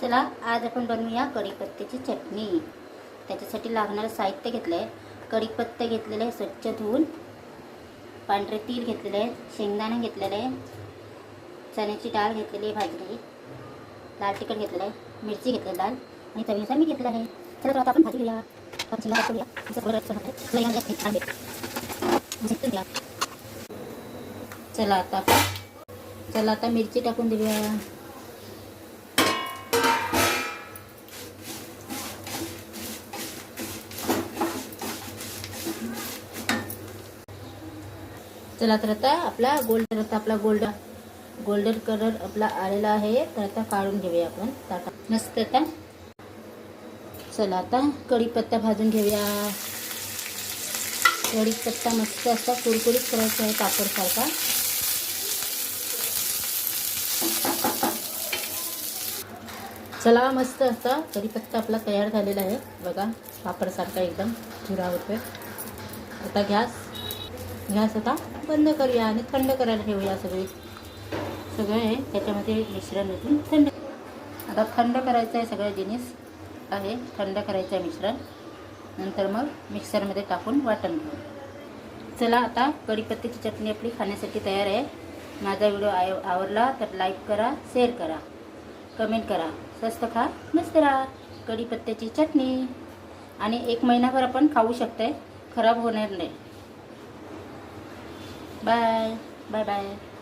चला आज आपण बनवूया कढीपत्त्याची चटणी. त्याच्यासाठी लागणारं साहित्य घेतलं आहे कढीपत्ते घेतलेले आहे स्वच्छ धुवून. पांढरे तीळ घेतलेले आहे शेंगदाणे घेतलेले आहे चण्याची डाळ घेतलेली आहे भाजलेली लाल तिखट घेतलेलं आहे मिरची घेतलेली लाल. आणि चवीनुसार मी घेतलं आहे. चला तर आता आपण भाजी घेऊया. घ्या. म्हणजे चला आता. चला आता मिरची टाकून देऊया. चला तर आता आपला गोल्डन आता आपला गोल्ड गोल्डन कलर आपला आलेला आहे. तर आता काढून घेऊया आपण. ताटा मस्त आता. चला आता कढीपत्ता भाजून घेऊया. कढीपत्ता मस्त असा कुरकुरीत करायचा आहे कापडसारखा चला मस्त असा कढीपत्ता आपला तयार झालेला आहे. बघा पापडसारखा एकदम चुरा होतोय. आता गॅस गॅस आता बंद करूया आणि थंड करायला ठेवूया सगळे. सगळे आहे त्याच्यामध्ये मिश्रण ओतून थंड. आता थंड करायचं आहे सगळं जिनिस. आहे थंड करायचं आहे मिश्रण. नंतर मग मिक्सरमध्ये टाकून वाटण घेऊ चला आता कढीपत्त्याची चटणी आपली खाण्यासाठी तयार आहे. माझा व्हिडिओ आय आवडला तर लाईक करा शेअर करा कमेंट करा. स्वस्त खा मस्त राहा. कढीपत्त्याची चटणी. आणि एक महिनाभर आपण खाऊ शकते खराब होणार नाही. 拜拜，拜。